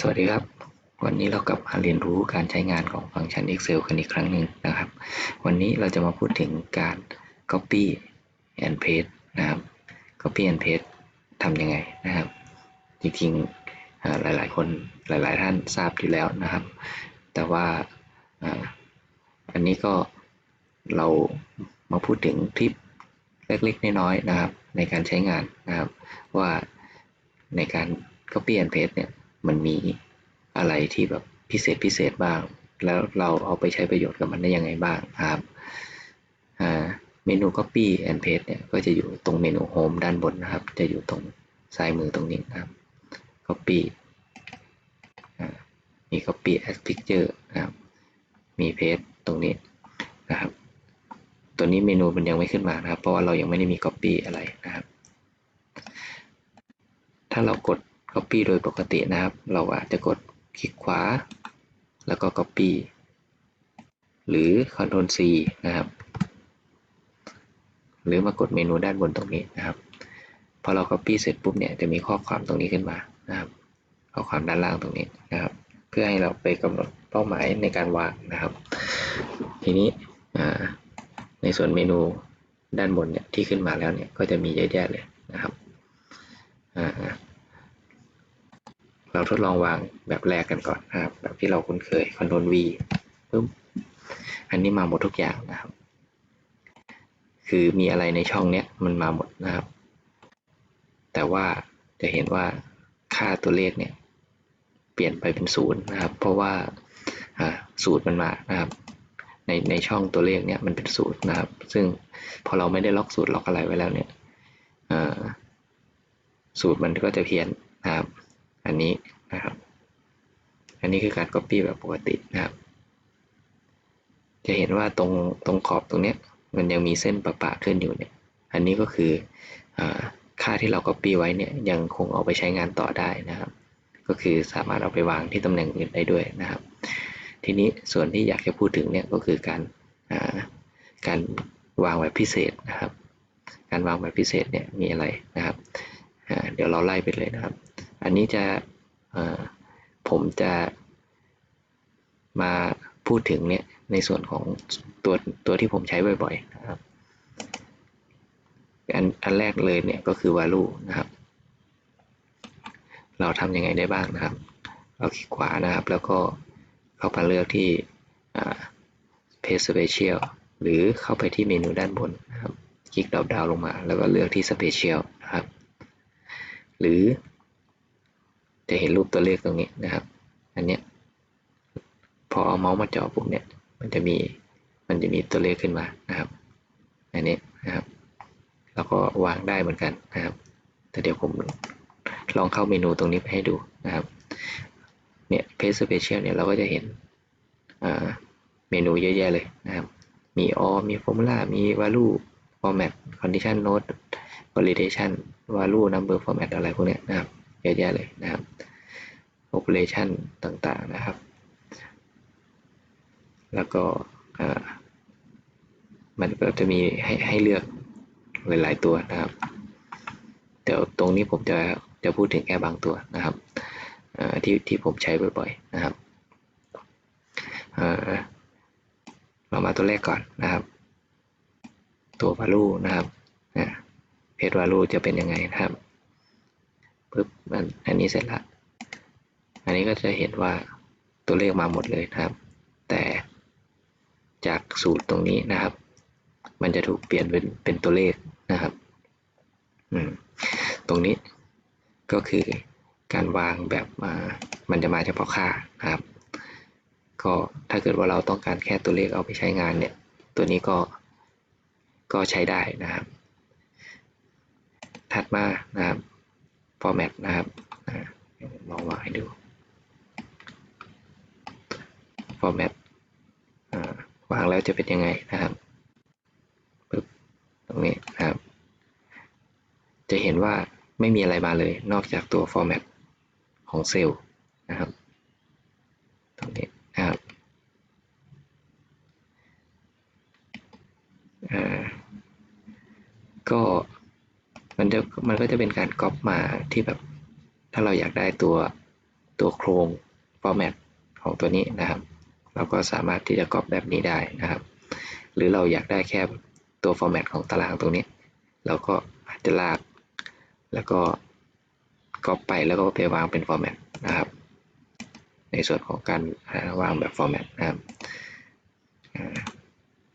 สวัสดีครับ วันนี้เรากลับมาเรียนรู้การใช้งานของฟังก์ชัน Excel กันอีกครั้งหนึ่งนะครับ วันนี้เราจะมาพูดถึงการ Copy and Paste นะครับ Copy and Paste ทำยังไงนะครับ จริงๆหลายๆ คนหลายๆ ท่านทราบอยู่แล้วนะครับ แต่ว่าอ่าอันนี้ก็เรามาพูดถึงทริปเล็กๆ น้อยๆนะครับ ในการใช้งานนะครับว่าในการ Copy and Paste เนี่ย มันมีอะไรที่แบบพิเศษพิเศษบ้าง แล้วเราเอาไปใช้ประโยชน์กับมันได้ยังไงบ้างครับเมนู Copy and Paste เนี่ยก็จะอยู่ตรงเมนู Home ด้านบนนะครับ จะอยู่ตรงซ้ายมือตรงนี้นะครับ Copy มี Copy as Picture นะครับ มี Paste ตรงนี้นะครับ ตัวนี้เมนูมันยังไม่ขึ้นมานะครับ เพราะว่าเรายังไม่ได้มี Copy อะไรนะครับ ถ้าเรากด Copy โดยปกตินะครับ เราอาจจะกดคลิกขวา แล้วก็ Copy หรือ Ctrl C นะครับ หรือมากดเมนูด้านบนตรงนี้นะครับ พอเรา Copy เสร็จปุ๊บเนี่ยจะมีข้อความตรงนี้ขึ้นมานะครับข้อความด้านล่างตรงนี้นะครับ เพื่อให้เราไปกำหนดเป้าหมายในการวางนะครับ ทีนี้ในส่วนเมนูด้านบนเนี่ยที่ขึ้นมาแล้วเนี่ยก็จะมีเยอะแยะเลยนะครับ เราทดลองวางแบบแรกกันก่อนนะครับ แบบที่เราคุ้นเคย Ctrl V ปึ๊บอันนี้มาหมดทุกอย่างนะครับ คือมีอะไรในช่องเนี้ยมันมาหมดนะครับ แต่ว่าจะเห็นว่าค่าตัวเลขเนี่ยเปลี่ยนไปเป็นศูนย์นะครับ เพราะว่าสูตรมันมานะครับในในช่องตัวเลขเนี่ยมันเป็นสูตรนะครับ ซึ่งพอเราไม่ได้ล็อกสูตรล็อกอะไรไว้แล้วเนี่ยสูตรมันก็จะเพี้ยนนะครับ อันนี้นะครับ อันนี้คือการ Copy แบบปกตินะครับ จะเห็นว่าตรงตรงขอบตรงนี้มันยังมีเส้นประปะขึ้นอยู่เนี่ย อันนี้ก็คืออค่าที่เรา Copy ไว้เนี่ยยังคงเอาไปใช้งานต่อได้นะครับ ก็คือสามารถเอาไปวางที่ตำแหน่งอื่นได้ด้วยนะครับ ทีนี้ส่วนที่อยากจะพูดถึงเนี่ยก็คือการการวางแบบพิเศษนะครับ การวางแบบพิเศษเนี่ยมีอะไรนะครับ เดี๋ยวเราไล่ไปเลยนะครับ อันนี้จะผมจะมาพูดถึงเนี่ยในส่วนของตัวตัวที่ผมใช้บ่อยๆนะครับอันอันแรกเลยเนี่ยก็คือ value นะครับ เราทำยังไงได้บ้างนะครับ เราคลิกขวานะครับ แล้วก็เข้ามาเลือกที่ paste special หรือเข้าไปที่เมนูด้านบนนะครับ คลิกดาวดาวลงมา แล้วก็เลือกที่ special นะครับ หรือ จะเห็นรูปตัวเลขตรงนี้นะครับ อันเนี้ยพอเอาเมาส์มาจ่อปุ๊บเนี่ย มันจะมี มันจะมีตัวเลขขึ้นมานะครับ อันนี้นะครับ แล้วก็วางได้เหมือนกันนะครับ แต่เดี๋ยวผมลองเข้าเมนูตรงนี้ให้ดูนะครับ เนี่ย Page Special เนี่ยเราก็จะเห็นเมนูเยอะแยะเลยนะครับ มี all มี formula มี value format condition node validation value number format อะไรพวกนี้นะครับ เยอะแยะเลยนะครับ operation ต่างๆนะครับ แล้วก็มันก็จะมีให้ให้เลือกหลาย ๆ ตัวนะครับ เดี๋ยวตรงนี้ผมจะจะพูดถึงแค่บางตัวนะครับที่ที่ผมใช้บ่อย ๆ นะครับเรามาตัวแรกก่อนนะครับ ตัว value นะครับ เพจ value จะเป็นยังไงนะครับ ปึ๊บอันนี้เสร็จล้วอันนี้ก็จะเห็นว่าตัวเลขมาหมดเลยนะครับ แต่จากสูตรตรงนี้นะครับ มันจะถูกเปลี่ยนเป็นเป็นตัวเลขนะครับอืมตรงนี้ก็คือการวางแบบมามันจะมาเฉพาะค่านะครับ ก็ถ้าเกิดว่าเราต้องการแค่ตัวเลขเอาไปใช้งานเนี่ย ตัวนี้ก็ก็ใช้ได้นะครับ ถัดมานะครับ format นะครับลองวางให้ดู format วางแล้วจะเป็นยังไงนะครับปึ๊บตรงนี้นะครับ จะเห็นว่าไม่มีอะไรมาเลยนอกจากตัว format ของเซลล์นะครับ ตรงนี้นะครับก็ มันก็จะเป็นการก๊อปมาที่แบบ ถ้าเราอยากได้ตัวตัวโครง format ของตัวนี้นะครับ เราก็สามารถที่จะกรอบแบบนี้ได้นะครับ หรือเราอยากได้แค่ตัว format ของตารางตรงนี้ เราก็อาจจะลากแล้วก็ก๊อปไปแล้วก็ไปวางเป็น format นะครับ ในส่วนของการวางแบบ format นะครับ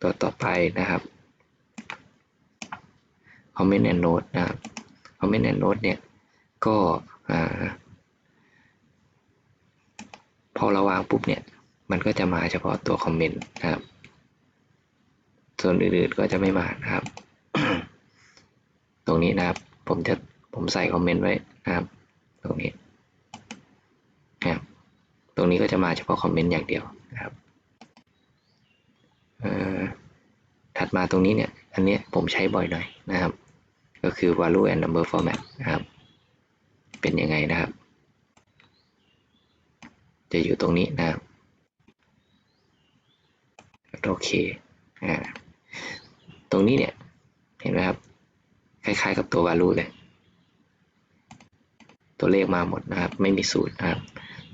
ตัวต่อไปนะครับ comment and note นะครับ comment and note เนี่ย ก็พอเราวางปุ๊บเนี่ย มันก็จะมาเฉพาะตัวคอมเมนต์นะครับ ส่วนอื่นๆก็จะไม่มานะครับ ตรงนี้นะครับ ผมจะผมใส่คอมเมนต์ไว้นะครับ ตรงนี้นะครับตรงนี้ก็จะมาเฉพาะคอมเมนต์อย่างเดียวนะครับถัดมาตรงนี้เนี่ย อันนี้ผมใช้บ่อยหน่อยนะครับ ก็คือ value and number format นะครับ เป็นยังไงนะครับ จะอยู่ตรงนี้นะครับ โอเคอ่าตรงนี้เนี่ย เห็นไหมครับ คล้ายๆกับตัว value เลย ตัวเลขมาหมดนะครับ ไม่มีสูตรนะครับ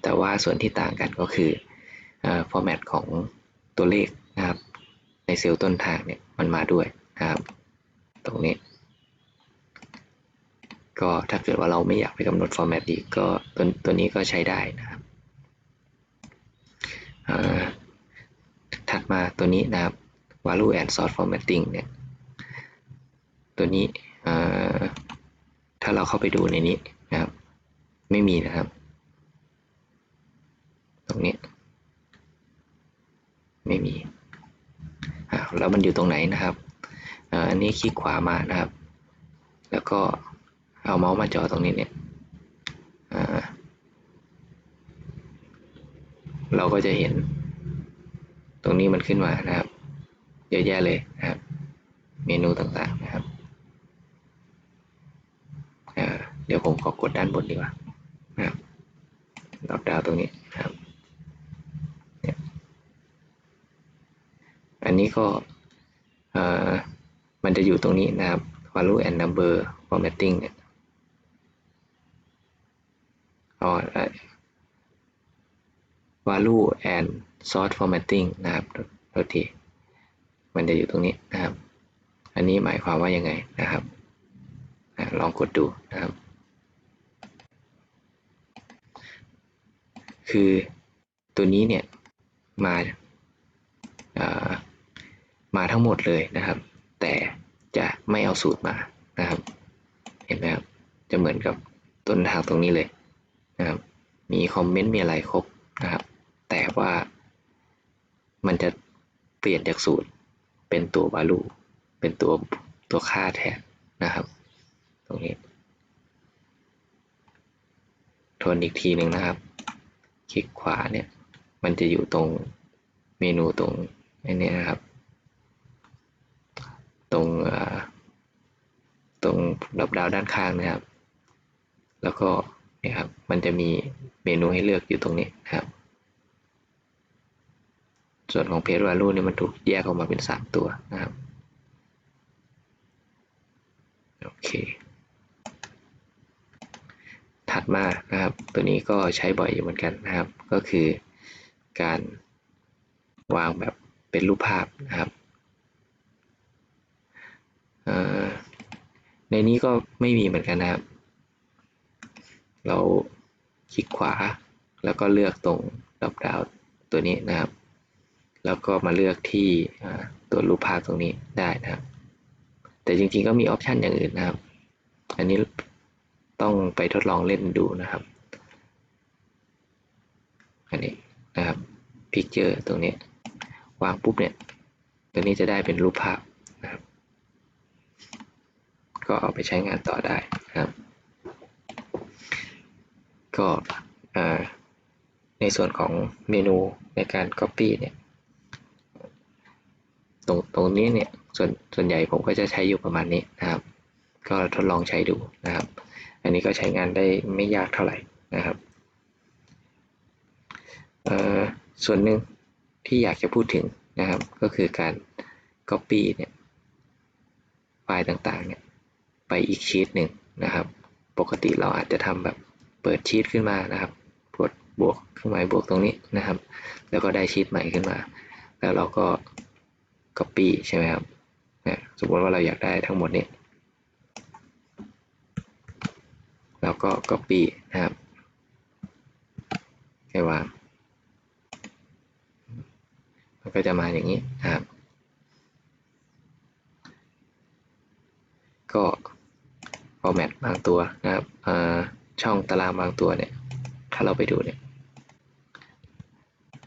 แต่ว่าส่วนที่ต่างกันก็คือ format ของตัวเลขนะครับ ในเซลล์ต้นทางเนี่ย มันมาด้วยนะครับ ตรงนี้ ก็ถ้าเกิดว่าเราไม่อยากไปกำหนด format อีกก็ตัวตัวนี้ก็ใช้ได้นะครับถัดมาตัวนี้นะครับ value and sort formatting เนี่ย ตัวนี้ถ้าเราเข้าไปดูในนี้นะครับ ไม่มีนะครับ ตรงนี้ ไม่มี แล้วมันอยู่ตรงไหนนะครับ อันนี้คลิกขวามานะครับ แล้วก็ เอาเมาส์มาจอตรงนี้เนี่ยเราก็จะเห็น ตรงนี้มันขึ้นมานะครับ เยอะแยะเลยนะครับ เมนูต่างๆนะครับเดี๋ยวผมขอกดด้านบนดีกว่านะครับดอกดาวตรงนี้นะครับอันนี้ก็มันจะอยู่ตรงนี้นะครับ value and number formatting เนี่ย อ๋อ value and sort formatting นะครับโทษทีมันจะอยู่ตรงนี้นะครับ อันนี้หมายความว่ายังไงนะครับลองกดดูนะครับ คือตัวนี้เนี่ยมาามาทั้งหมดเลยนะครับ แต่จะไม่เอาสูตรมานะครับ เห็นไหมครับ จะเหมือนกับต้นทางตรงนี้เลย นะครับมีคอมเมนต์มีอะไรครบนะครับ แต่ว่ามันจะเปลี่ยนจากสูตรเป็นตัว value เป็นตัวตัวค่าแทนนะครับ ตรงนี้ ทวนอีกทีหนึ่งนะครับ คลิกขวาเนี่ย มันจะอยู่ตรงเมนูตรงนี้นะครับ ตรงตรงดอกดาวด้านข้างนะครับ แล้วก็ นี่ครับ มันจะมีเมนูให้เลือกอยู่ตรงนี้นะครับ ส่วนของ Page Value นี่มันถูกแยกออกมาเป็น 3 ตัวนะครับ โอเค ถัดมานะครับ ตัวนี้ก็ใช้บ่อยอยู่เหมือนกันนะครับ ก็คือการวางแบบเป็นรูปภาพนะครับในนี้ก็ไม่มีเหมือนกันนะครับ เราคลิกขวา แล้วก็เลือกตรงดอกดาวตัวนี้นะครับ แล้วก็มาเลือกที่ตัวรูปภาพตรงนี้ได้นะครับ แต่จริงๆก็มีออปชันอย่างอื่นนะครับ อันนี้ต้องไปทดลองเล่นดูนะครับ อันนี้นะครับพิกเจอร์ตรงนี้ วางปุ๊บเนี่ย ตัวนี้จะได้เป็นรูปภาพนะครับ ก็เอาไปใช้งานต่อได้ครับ ก็ในส่วนของเมนูในการ Copy เนี่ยตรงตรงนี้เนี่ยส่วนส่วนใหญ่ผมก็จะใช้อยู่ประมาณนี้นะครับ ก็ทดลองใช้ดูนะครับ อันนี้ก็ใช้งานได้ไม่ยากเท่าไหร่นะครับส่วนหนึ่งที่อยากจะพูดถึงนะครับ ก็คือการ Copy เนี่ยไฟล์ต่างๆเนี่ยไปอีกชีตหนึ่งนะครับ ปกติเราอาจจะทำแบบ เปิดชีตขึ้นมานะครับ กดบวกเครื่องหมายบวกตรงนี้นะครับ แล้วก็ได้ชีตใหม่ขึ้นมา แล้วเราก็ copy ใช่ไหมครับนี่ยสมมติว่าเราอยากได้ทั้งหมดนี้เราก็ copy นะครับไปวางมันก็จะมาอย่างนี้นะครับ ก็ format บางตัวนะครับอ่า ช่องตารางบางตัวเนี่ย ถ้าเราไปดูเนี่ย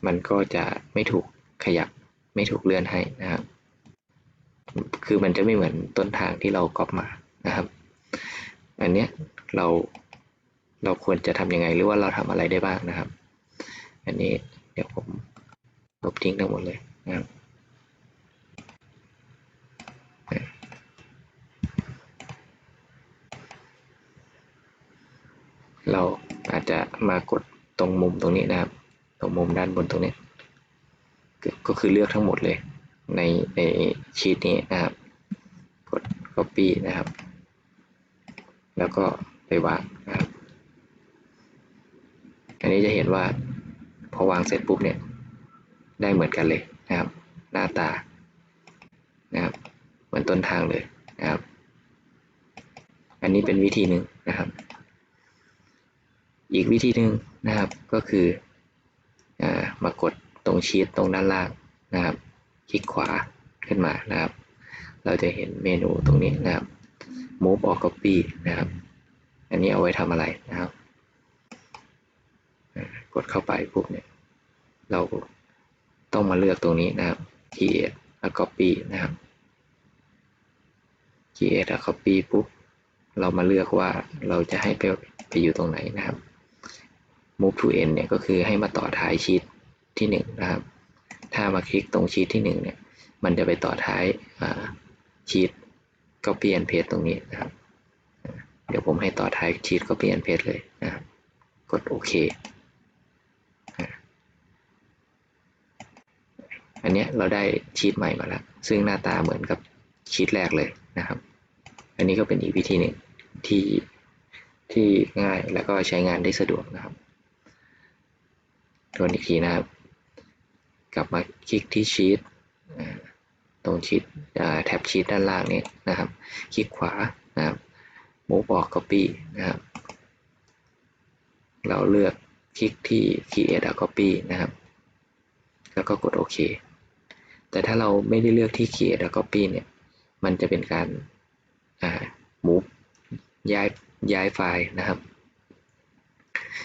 มันก็จะไม่ถูกขยับไม่ถูกเลื่อนให้นะครับ คือมันจะไม่เหมือนต้นทางที่เราก๊อปมานะครับ อันเนี้ยเราเราควรจะทำยังไงหรือว่าเราทำอะไรได้บ้างนะครับ อันนี้เดี๋ยวผมลบทิ้งทั้งหมดเลยนะครับ เราอาจจะมากดตรงมุมตรงนี้นะครับ ตรงมุมด้านบนตรงนี้ก็คือเลือกทั้งหมดเลยในในชีตนี้นะครับ กด copy นะครับ แล้วก็ไปวางนะครับ อันนี้จะเห็นว่าพอวางเสร็จปุ๊บเนี่ยได้เหมือนกันเลยนะครับ หน้าตานะครับเหมือนต้นทางเลยนะครับ อันนี้เป็นวิธีหนึ่งนะครับ อีกวิธีหนึ่งนะครับก็คืออมากดตรงชีตตรงด้านล่างนะครับ คลิกขวาขึ้นมานะครับ เราจะเห็นเมนูตรงนี้นะครับ move or copy นะครับ อันนี้เอาไว้ทำอะไรนะครับ กดเข้าไปปุ๊บเนี่ยเราต้องมาเลือกตรงนี้นะครับ create a copy นะครับ create a copy ปุ๊บเรามาเลือกว่าเราจะให้ไปไปอยู่ตรงไหนนะครับ move to end เนี่ยก็คือให้มาต่อท้ายชีตที่1นนะครับ ถ้ามาคลิกตรงชีตที่1เนี่ย มันจะไปต่อท้ายชีต copy and paste ตรงนี้นะครับ เดี๋ยวผมให้ต่อท้ายชีต copy and paste เลยนะกดโอเค อันนี้เราได้ชีตใหม่มาแล้ว ซึ่งหน้าตาเหมือนกับชีตแรกเลยนะครับ อันนี้ก็เป็นอีกวิธีหนึ่งที่ที่ง่ายแล้วก็ใช้งานได้สะดวกนะครับ ทวนอีกทีนะครับ กลับมาคลิกที่ชีตตรงชีตแท็บชีตด้านล่างนี้นะครับ คลิกขวานะครับ move ออก copy นะครับ เราเลือกคลิกที่ create a copy นะครับ แล้วก็กดโอเค แต่ถ้าเราไม่ได้เลือกที่ create a copy เนี่ย มันจะเป็นการ move ย้ายย้ายไฟล์นะครับ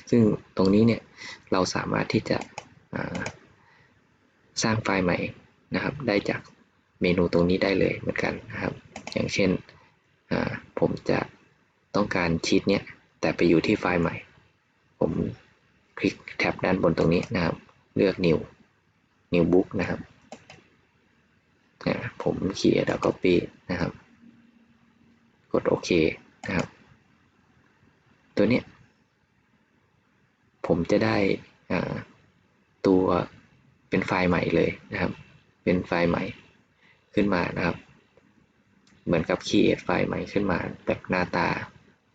ซึ่งตรงนี้เนี่ยเราสามารถที่จะสร้างไฟล์ใหม่นะครับ ได้จากเมนูตรงนี้ได้เลยเหมือนกันนะครับ อย่างเช่นผมจะต้องการชีตเนี้ยแต่ไปอยู่ที่ไฟล์ใหม่ ผมคลิกแท็บด้านบนตรงนี้นะครับ เลือก new new book นะครับผมเขียนแล้ว copy นะครับ กดโอเคนะครับ ตัวเนี้ย ผมจะได้ตัวเป็นไฟล์ใหม่เลยนะครับ เป็นไฟล์ใหม่ขึ้นมานะครับ เหมือนกับ create ไฟล์ใหม่ขึ้นมา แบบหน้าตา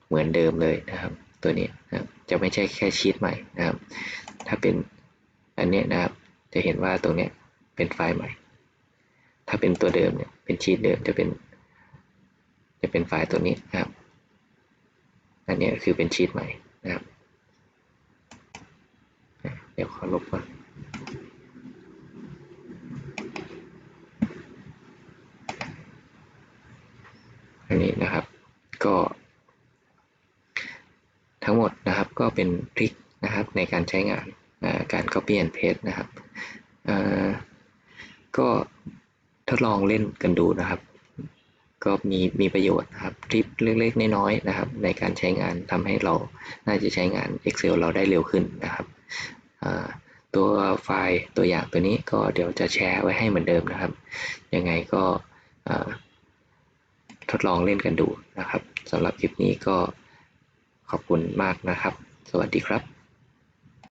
เหมือนเดิมเลยนะครับ ตัวนี้นะครับจะไม่ใช่แค่ชีตใหม่นะครับ ถ้าเป็นอันนี้นะครับ จะเห็นว่าตรงนี้เป็นไฟล์ใหม่ ถ้าเป็นตัวเดิมเนี่ย เป็นชีตเดิมจะเป็น จะเป็นไฟล์ตัวนี้นะครับ อันนี้คือเป็นชีตใหม่นะครับ เดี๋ยวขอลบก่อนอันนี้นะครับก็ ทั้งหมดนะครับก็เป็นทริคนะครับในการใช้งานการ copy and paste นะครับก็ทดลองเล่นกันดูนะครับ ก็มีมีประโยชน์นะครับทริปเล็กๆน้อยๆนะครับ ในการใช้งานทำให้เราน่าจะใช้งาน Excel เราได้เร็วขึ้นนะครับ ตัวไฟล์ตัวอย่างตัวนี้ก็เดี๋ยวจะแชร์ไว้ให้เหมือนเดิมนะครับ ยังไงก็ทดลองเล่นกันดูนะครับสำหรับคลิปนี้ก็ขอบคุณมากนะครับ สวัสดีครับ